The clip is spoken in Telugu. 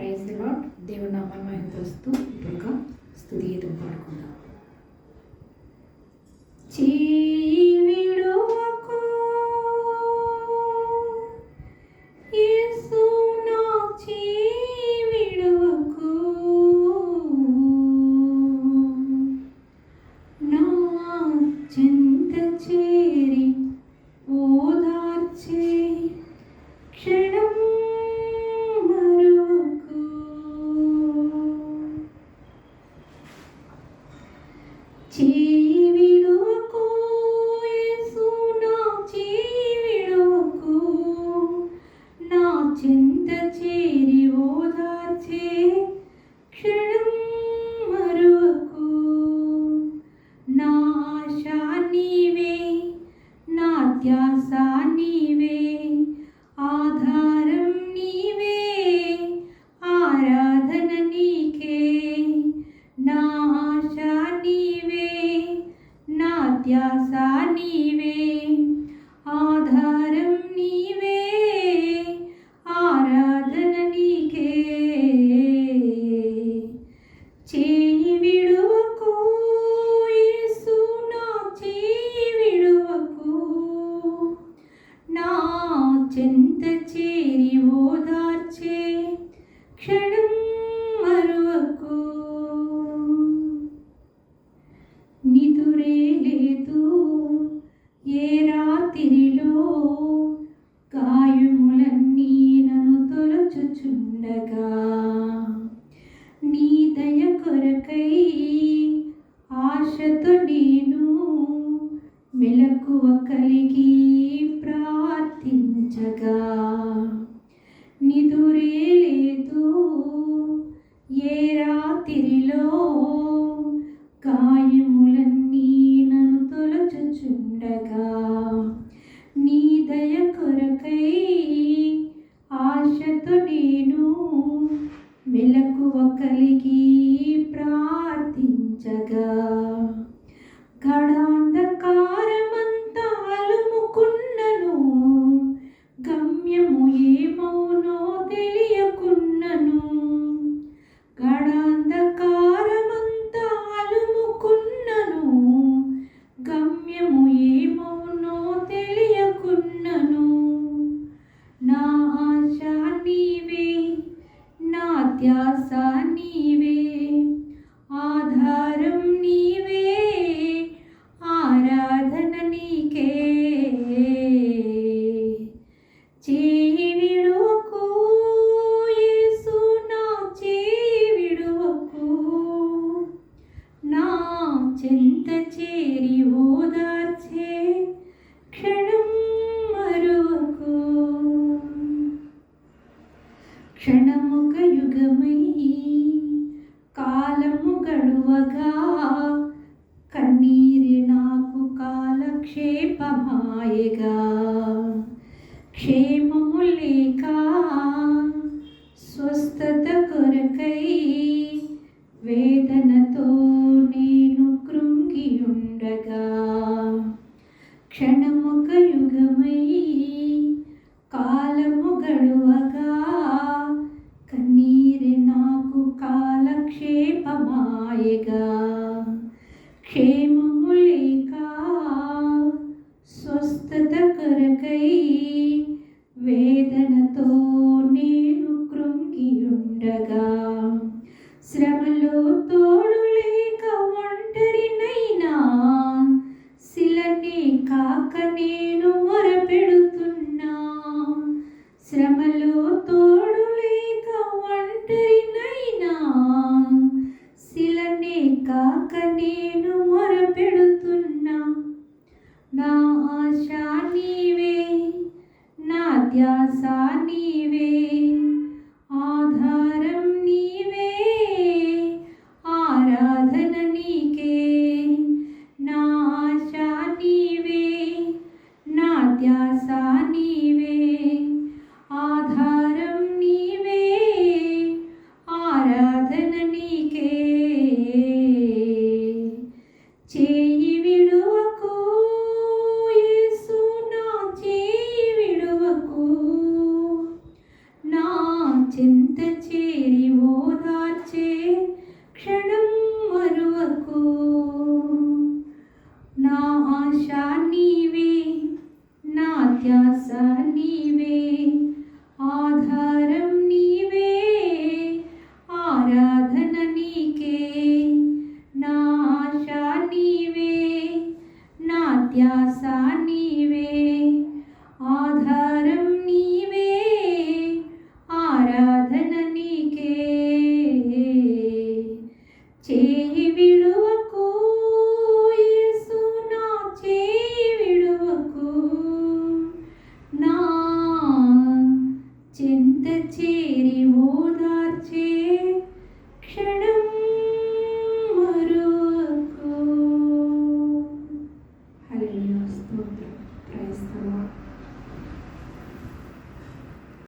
ప్రైజ్ లాడ్ దేవుడు నామాన్ని వస్తూ ఇప్పుడుగా స్థుతి గీతం పాడుకుందాం. చేయి యేసు నా చేయి నా చింత చేరి ధ్యాస నీవే, ఆధారం నీవే, ఆరాధన నీకే. నా ఆశ నీవే, నా ధ్యాస నీవే, ఆధారం నీవే, ఆరాధన నీకే. చే రాత్రిలో కాయములన్నీ నన్ను తొలచుచుండగా. నీ దయ కొరకై ఆశతో నేను మెలకువ కలిగి ప్రార్థించగా. గడాంధకారమంతా कनीरि ना क्षे पमायगा क्षे मूल्ये का स्वी కాలక్షేపమాయగా క్షేమము లేక స్వస్థత కొరకై వేదనతో నేను కృంగి ఉండగా శ్రమలో తోడు లేక ఒంటరినైనా శిలనే కాక నేను మొరపెడుతున్నా. శ్రమలో తోడు కాక నేను మొరపెడుతున్నా. నా ఆశ నీవే నా ధ్యాస నీవే ఆధారం నీవే ఆరాధన నీకే. నా ఆశ నీవే నా ధ్యాస నీవే ఆధారం വിടു